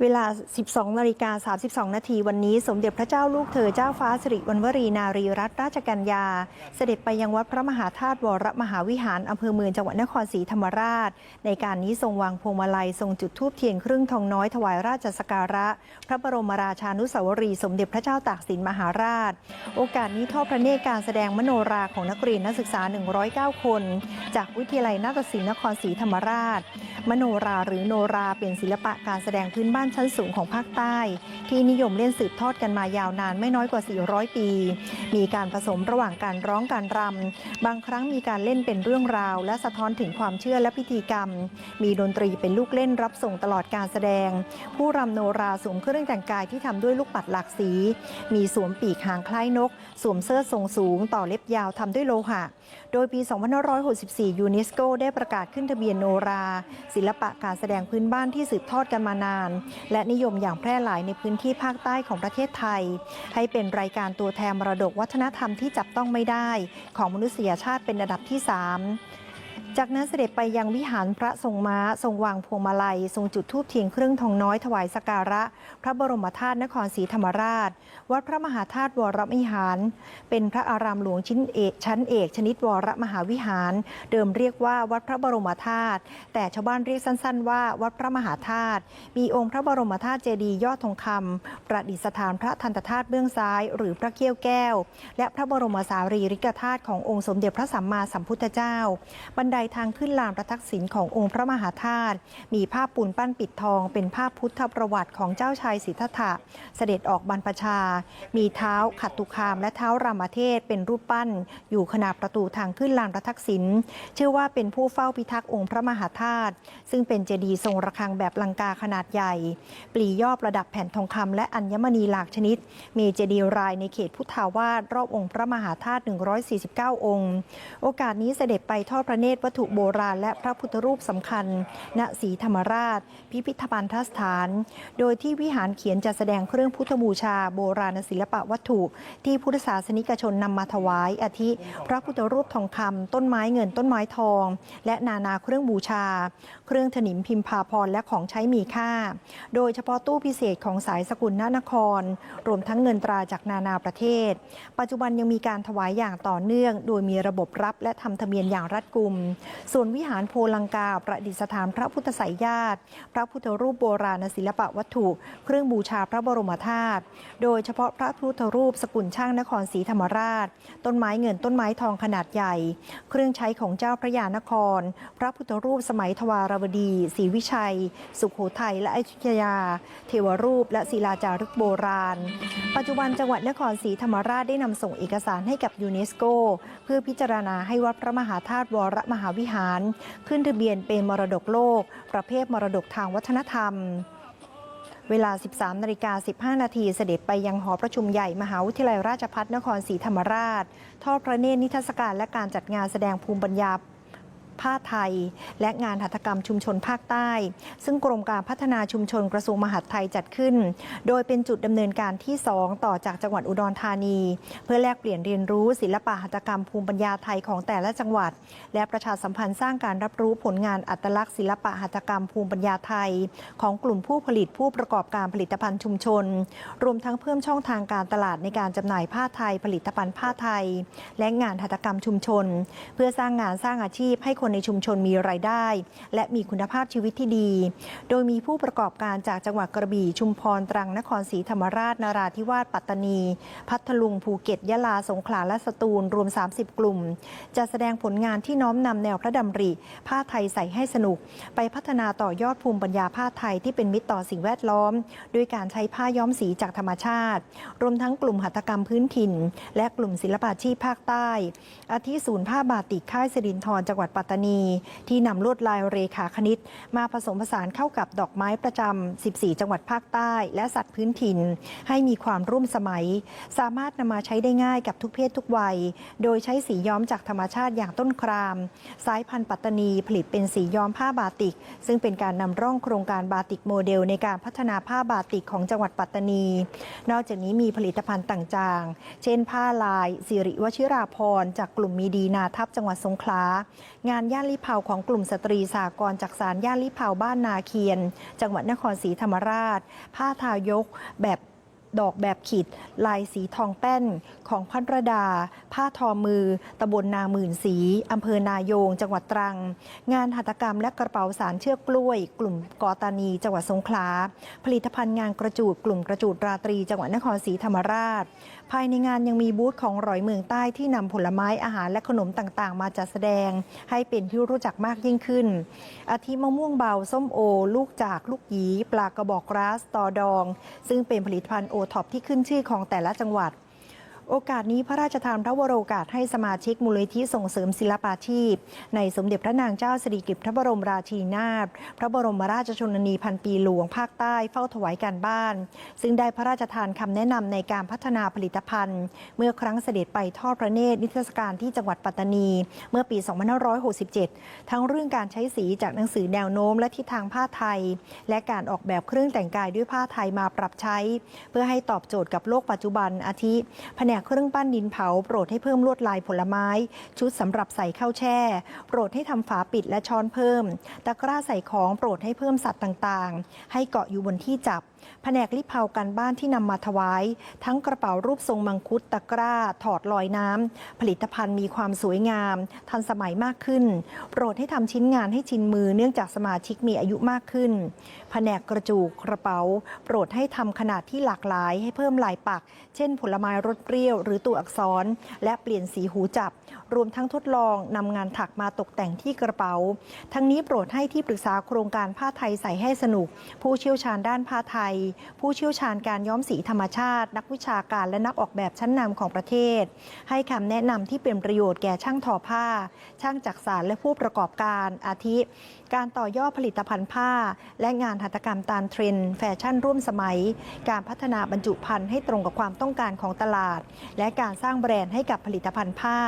เวลา 12นาฬิกา32 นาทีวันนี้ สมเด็จพระเจ้าลูกเธอเจ้าฟ้าสิริวัณวรีนารีรัตนราชกัญญา เสด็จไปยังวัดพระมหาธาตุวรมหาวิหารอำเภอเมืองจังหวัดนครศรีธรรมราช ในการนี้ทรงวางพวงมาลัยทรงจุดธูปเทียนครึ่งทองน้อยถวายราชสการะ พระบรมราชานุสาวรี สมเด็จพระเจ้าตากสินมหาราช โอกาสนี้ทอดพระเนตรการแสดงมโนราของนักเรียนนักศึกษา 109 คน จากวิทยาลัยนาฏศิลป์นครศรีธรรมราช มโนราหรือโนราเป็นศิลปะการแสดงพื้นบ้านานชั้นสูงของภาคใต้ ที่นิยมเล่นสืบทอดกันมายาวนานไม่น้อยกว่า 400 ปี มีการผสมระหว่างการร้องการรำบางครั้งมีการเล่นเป็นเรื่องราว และสะท้อนถึงความเชื่อและพิธีกรรม มีดนตรีเป็นลูกเล่นรับส่งตลอดการแสดง ผู้รำโนราสวมเครื่องแต่งกายที่ทำด้วยลูกปัดหลากสี มีสวมปีกหางคล้ายนก สวมเสื้อทรงสูง ต่อเล็บยาวทำด้วยโลหะ โดยปี 2564 ยูเนสโกได้ประกาศขึ้นทะเบียนโนรา ศิลปะการแสดงพื้นบ้านที่สืบทอดกันมานาน และนิยมอย่างแพร่หลายในพื้นที่ภาคใต้ของประเทศไทย ให้เป็นรายการตัวแทนมรดกวัฒนธรรมที่จับต้องไม่ได้ ของมนุษยชาติเป็นระดับที่ 3 จากนั้นเสด็จไปยังวิหารพระทรงม้า ทรงวางพวงมาลัย ทรงจุดธูปเทียนเครื่องทองน้อยถวายสการะ พระบรมธาตุนครศรีธรรมราช วัดพระมหาธาตุวรวิหาร เป็นพระอารามหลวงชิ้นเอกชั้นเอกชนิดวรมหาวิหาร เดิมเรียกว่าวัดพระบรมธาตุแต่ชาวบ้านเรียกสั้น ๆ ว่าวัดพระมหาธาตุมีองค์พระบรมธาตุเจดีย์ยอดทองคำประดิษฐานพระทันตธาตุเบื้องซ้าย หรือพระเขี้ยวแก้ว และพระบรมสารีริกธาตุขององค์สมเด็จพระสัมมาสัมพุทธเจ้าบันไดทางขึ้นลานประทักษิณขององค์พระมหาธาตุมีภาพปูนปั้นปิดทอง เป็นภาพพุทธประวัติของเจ้าชายสิทธัตถะเสด็จออกบรรพชา มีเท้าขัตตุคามและเท้ารามเทพเป็นรูปปั้น อยู่ขนาบประตูทางขึ้นลานประทักษิณเชื่อว่าเป็นผู้เฝ้าพิทักษ์องค์พระมหาธาตุซึ่งเป็นเจดีย์ทรงระฆังแบบลังกาขนาดใหญ่ ปลียอประดับแผ่นทองคำและอัญมณีหลากชนิด มีเจดีย์รายในเขตพุทธาวาสรอบองค์พระมหาธาตุ149 องค์ โอกาสนี้เสด็จไปทอดพระเนตรวัตถุโบราณและพระพุทธรูปสำคัญ ณศรีธรรมราช พิพิธภัณฑสถาน โดยที่วิหารเขียนจะแสดงเครื่องพุทธบูชาโบราณศิลปะวัตถุ ที่พุทธศาสนิกชนนำมาถวายอาทิ พระพุทธรูปทองคำต้นไม้เงินต้นไม้ทอง และนานาเครื่องบูชา เครื่องถนิมพิมพาพรและของใช้มีค่า โดยเฉพาะตู้พิเศษของสายสกุลนานคร รวมทั้งเงินตราจากนานาประเทศ ปัจจุบันยังมีการถวายอย่างต่อเนื่อง โดยมีระบบรับและทำทะเบียนอย่างรัดกุมส่วนวิหารโพลังกาประดิษฐานพระพุทธไสยญาติ พระพุทธรูปโบราณศิลปะวัตถุ เครื่องบูชาพระบรมธาตุ โดยเฉพาะพระพุทธรูปสกุลช่างนครศรีธรรมราช ต้นไม้เงินต้นไม้ทองขนาดใหญ่ เครื่องใช้ของเจ้าพระยานคร พระพุทธรูปสมัยทวารวดีศรีวิชัย สุขโขทัยและอยุธยา เทวรูปและศิลาจารึกโบราณ ปัจจุบันจังหวัดนครศรีธรรมราชได้นำส่งเอกสารให้กับยูเนสโก เพื่อพิจารณาให้วัดพระมหาธาตุวรมหาวิหาร ขึ้นทะเบียนเป็นมรดกโลก ประเภทมรดกทางวัฒนธรรม เวลา 13นาฬิกา15 นาทีเสด็จไปยังหอประชุมใหญ่มหาวิทยาลัยราชภัฏนครศรีธรรมราช ทอดพระเนตรนิทรรศการและการจัดงานแสดงภูมิปัญญา ผ้าไทย และงานหัตถกรรมชุมชนภาคใต้ ซึ่งกรมการพัฒนาชุมชนกระทรวงมหาดไทยจัดขึ้น โดยเป็นจุดดำเนินการที่ 2 ต่อจากจังหวัดอุดรธานี เพื่อแลกเปลี่ยนเรียนรู้ศิลปะหัตถกรรมภูมิปัญญาไทยของแต่ละจังหวัด และประชาสัมพันธ์สร้างการรับรู้ผลงานอัตลักษณ์ศิลปะหัตถกรรมภูมิปัญญาไทย ของกลุ่มผู้ผลิตผู้ประกอบการผลิตภัณฑ์ชุมชน รวมทั้งเพิ่มช่องทางการตลาดในการจำหน่ายผ้าไทย ผลิตภัณฑ์ผ้าไทย และงานหัตถกรรมชุมชน เพื่อสร้างงานสร้างอาชีพให้คนในชุมชนมีรายได้ และมีคุณภาพชีวิตที่ดี โดยมีผู้ประกอบการจากจังหวัดกระบี่ชุมพรตรังนครศรีธรรมราชนาราธิวาสปัตตานี พัทลุงภูเก็ตยะลาสงขลาและสตูลรวม 30 กลุ่ม จะแสดงผลงานที่น้อมนำแนวพระดำริ ผ้าไทยใส่ให้สนุก ไปพัฒนาต่อยอดภูมิปัญญาผ้าไทยที่เป็นมิตรต่อสิ่งแวดล้อม ด้วยการใช้ผ้าย้อมสีจากธรรมชาติ รวมทั้งกลุ่มหัตถกรรมพื้นถิ่น และกลุ่มศิลปาชีพภาคใต้ อาทิศูนย์ผ้าบาติกค่ายสิรินทรจังหวัดปัตตานี ที่นำลวดลายเรขาคณิต มาผสมผสานเข้ากับดอกไม้ประจำ 14 จังหวัดภาคใต้ และสัตว์พื้นถิ่น ให้มีความร่วมสมัย สามารถนำมาใช้ได้ง่ายกับทุกเพศทุกวัย โดยใช้สีย้อมจากธรรมชาติอย่างต้นคราม สายพันธุ์ปัตตานีผลิตเป็นสีย้อมผ้าบาติก ซึ่งเป็นการนำร่องโครงการบาติกโมเดล ในการพัฒนาผ้าบาติกของจังหวัดปัตตานี นอกจากนี้มีผลิตภัณฑ์ต่างๆ เช่น ผ้าลายสิริวชิราพรจากกลุ่มมีดีนาทับจังหวัดสงขลางานย่านลิเผาของกลุ่มสตรีสากรจากสารย่านลิเผาบ้านนาเคียน จังหวัดนครศรีธรรมราช ผ้าทายกแบบดอกแบบขีด ลายสีทองแป้น ของพันรดา ผ้าทอมือตำบลนาหมื่นสีอำเภอนายง จังหวัดตรัง งานหัตถกรรมและกระเป๋าสารเชือกกล้วย กลุ่มกอตานี จังหวัดสงขลา ผลิตภัณฑ์งานกระจูด กลุ่มกระจูดราตรี จังหวัดนครศรีธรรมราช ภายในงานยังมีบูธของร้อยเมืองใต้ที่นำผลไม้อาหารและขนมต่างๆ มาจัดแสดง ให้เป็นที่รู้จักมากยิ่งขึ้น อาทิมะม่วงเบา ส้มโอ ลูกจาก ลูกหยี ปลากระบอกกราสตอดอง ซึ่งเป็นผลิตภัณฑ์โอท็อปที่ขึ้นชื่อของแต่ละจังหวัด โอกาสนี้พระราชทานพระวโรกาสให้สมาชิกมูลนิธิส่งเสริมศิลปาชีพ ในสมเด็จพระนางเจ้าสิริกิติ์พระบรมราชินีนาถพระบรมราชชนนีพันปีหลวงภาคใต้เฝ้าถวายการบ้าน ซึ่งได้พระราชทานคำแนะนำในการพัฒนาผลิตภัณฑ์ เมื่อครั้งเสด็จไปทอดพระเนตรนิทรรศการที่จังหวัดปัตตานี เมื่อปี 2567 ทั้งเรื่องการใช้สีจากหนังสือแนวโน้มและทิศทางผ้าไทย และการออกแบบเครื่องแต่งกายด้วยผ้าไทยมาปรับใช้ เพื่อให้ตอบโจทย์กับโลกปัจจุบันอาทิแผนกเครื่องปั้นดินเผา โปรดให้เพิ่มลวดลายผลไม้ ชุดสำหรับใส่ข้าวแช่ โปรดให้ทำฝาปิดและช้อนเพิ่ม ตะกร้าใส่ของโปรดให้เพิ่มสัตว์ต่างๆ ให้เกาะอยู่บนที่จับ แผนกลิเผากันบ้านที่นำมาถวาย ทั้งกระเป๋ารูปทรงมังคุดตะกร้า ถอดลอยน้ำผลิตภัณฑ์มีความสวยงาม ทันสมัยมากขึ้น โปรดให้ทำชิ้นงานให้ชินมือเนื่องจากสมาชิกมีอายุมากขึ้น แผนกกระจูกกระเป๋า โปรดให้ทำขนาดที่หลากหลายให้เพิ่มลายปัก เช่น ผลไม้รสเปรี้ยว หรือตัวอักษร และเปลี่ยนสีหูจับ รวมทั้งทดลองนำงานถักมาตกแต่งที่กระเป๋า ทั้งนี้โปรดให้ที่ปรึกษาโครงการผ้าไทยใส่ให้สนุก ผู้เชี่ยวชาญด้านผ้าไทยผู้เชี่ยวชาญการย้อมสีธรรมชาติ นักวิชาการและนักออกแบบชั้นนำของประเทศ ให้คำแนะนำที่เป็นประโยชน์แก่ช่างทอผ้า ช่างจักสานและผู้ประกอบการอาทิ การต่อยอดผลิตภัณฑ์ผ้า และงานหัตถกรรมตามเทรนด์แฟชั่นร่วมสมัย การพัฒนาบรรจุภัณฑ์ให้ตรงกับความต้องการของตลาด และการสร้างแบรนด์ให้กับผลิตภัณฑ์ผ้า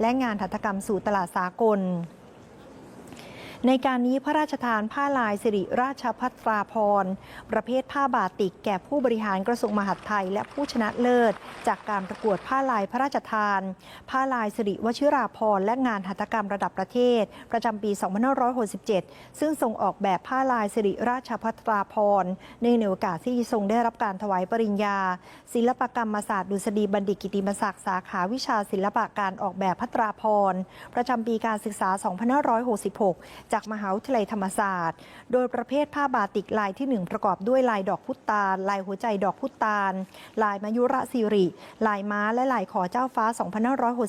และงานหัตถกรรมสู่ตลาดสากล ในการนี้พระราชทานผ้าลายสิริราชพัตราพร ประเภทผ้าบาติกแก่ผู้บริหารกระทรวงมหาดไทย และผู้ชนะเลิศ จากการประกวดผ้าลายพระราชทาน ผ้าลายสิริวชิราพร และงานหัตถกรรมระดับประเทศ ประจำปี 2567 ซึ่งทรงออกแบบผ้าลายสิริราชพัตราพรในในโอกาสที่ทรงได้รับการถวายปริญญา ศิลปกรรมศาสตร์ดุษฎีบัณฑิตกิติมศักดิ์สาขาวิชาศิลปะการออกแบบพัตราพร ประจำปีการศึกษา 2566จากมหาวิทยาลัยธรรมศาสตร์ โดยประเภทผ้าบาติกลายที่ 1 ประกอบด้วยลายดอกพุตาล ลายหัวใจดอกพุตาล ลายมายุระสิริ ลายม้าและลายขอเจ้าฟ้า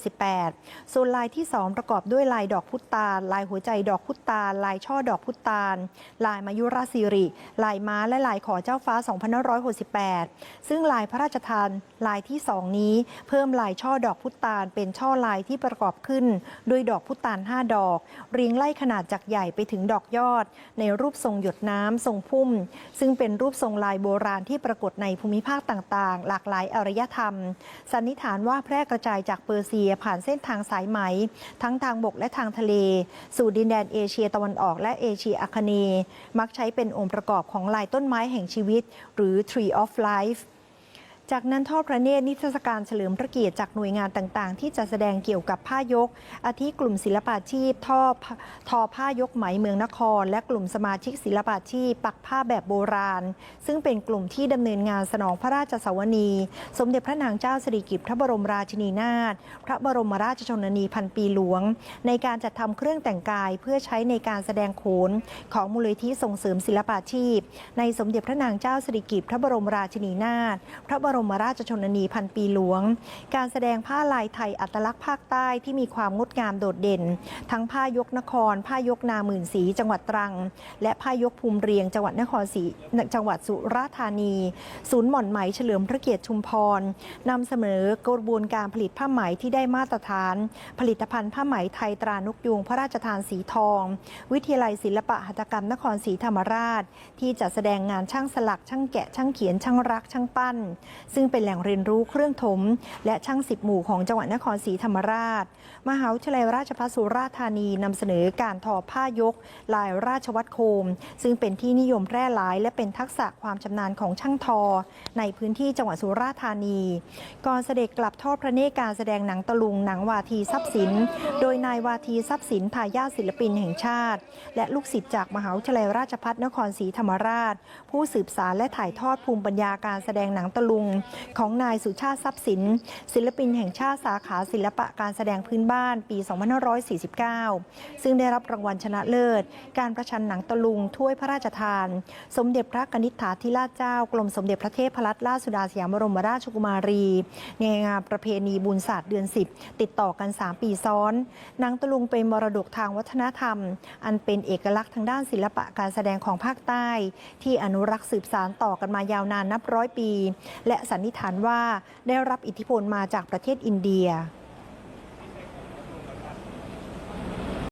2568 ส่วนลายที่ 2 ประกอบด้วยลายดอกพุตาล ลายหัวใจดอกพุตาล ลายช่อดอกพุตาล ลายมายุระสิริ ลายม้าและลายขอเจ้าฟ้า 2568 ซึ่งลายพระราชทานลายที่ 2 นี้ เพิ่มลายช่อดอกพุตาล เป็นช่อลายที่ประกอบขึ้น ด้วยดอกพุตาล 5 ดอก เรียงไล่ขนาดจากใหญ่ไปถึงดอกยอด ในรูปทรงหยดน้ำทรงพุ่ม ซึ่งเป็นรูปทรงลายโบราณที่ปรากฏในภูมิภาคต่างๆ หลากหลายอารยธรรม สันนิษฐานว่าแพร่กระจายจากเปอร์เซียผ่านเส้นทางสายไหม ทั้งทางบกและทางทะเล สู่ดินแดนเอเชียตะวันออกและเอเชียอาคเนย์มักใช้เป็นองค์ประกอบของลายต้นไม้แห่งชีวิต หรือ Tree of Life จากนั้นทอดพระเนตรนิทรรศการเฉลิมพระเกียรติจากหน่วยงานต่างๆ ที่จะแสดงเกี่ยวกับผ้ายก อาทิกลุ่มศิลปาชีพทอทอผ้ายกไหมเมืองนคร และกลุ่มสมาชิกศิลปาชีพ ปักผ้าแบบโบราณ ซึ่งเป็นกลุ่มที่ดำเนินงานสนองพระราชสวนี สมเด็จพระนางเจ้าสิริกิติ์พระบรมราชินีนาถพระบรมราชชนนีพันปีหลวง ในการจัดทำเครื่องแต่งกายเพื่อใช้ในการแสดงโขนของมูลนิธิส่งเสริมศิลปาชีพ ในสมเด็จพระนางเจ้าสิริกิติ์พระบรมราชินีนาถพระบรมราชชนนีพันปีหลวง การแสดงผ้าลายไทยอัตลักษณ์ภาคใต้ที่มีความงดงามโดดเด่น ทั้งผ้ายกนคร ผ้ายกนาหมื่นสีจังหวัดตรัง และผ้ายกภูมิเรียงจังหวัดนครศรีจังหวัดสุราษฎร์ธานี ศูนย์หม่อนไหมเฉลิมพระเกียรติชุมพรนำเสนอกระบวนการผลิตผ้าไหมที่ได้มาตรฐาน ผลิตภัณฑ์ผ้าไหมไทยตรานกยูงพระราชทานสีทอง วิทยาลัยศิลปะหัตถกรรมนครศรีธรรมราช ที่จะแสดงงานช่างสลัก ช่างแกะ ช่างเขียน ช่างรัก ช่างปั้นซึ่งเป็นแหล่งเรียนรู้เครื่องถม และช่างสิบหมู่ของจังหวัดนครศรีธรรมราช มหาวิทยาลัยราชภัฏสุราษฎร์ธานีนำเสนอการทอผ้ายก ลายราชวัตรโคม ซึ่งเป็นที่นิยมแพร่หลาย และเป็นทักษะความชำนาญของช่างทอ ในพื้นที่จังหวัดสุราษฎร์ธานีก่อนเสด็จกลับทอดพระเนตรการแสดงหนังตะลุงหนังวาทีทรัพย์สิน โดยนายวาทีทรัพย์สินทายาทศิลปินแห่งชาติ และลูกศิษย์จากมหาวิทยาลัยราชภัฏนครศรีธรรมราช ผู้สืบสารและถ่ายทอดภูมิปัญญาการแสดงหนังตะลุงของนายสุชาติทรัพย์สิน ศิลปินแห่งชาติสาขาศิลปะการแสดงพื้นบ้านปี 2549 ซึ่งได้รับรางวัลชนะเลิศ การประชันหนังตะลุงถ้วยพระราชทาน สมเด็จพระกนิษฐาธิราชเจ้ากรมสมเด็จพระเทพรัตนราชสุดาสยามบรมราชกุมารี ในงานประเพณีบุญศาสตร์เดือน 10 ติดต่อกัน 3 ปีซ้อนหนังตะลุงเป็นมรดกทางวัฒนธรรม อันเป็นเอกลักษณ์ทางด้านศิลปะการแสดงของภาคใต้ ที่อนุรักษ์สืบสานต่อกันมายาวนานนับร้อยปี และสันนิษฐานว่าได้รับอิทธิพลมาจากประเทศอินเดีย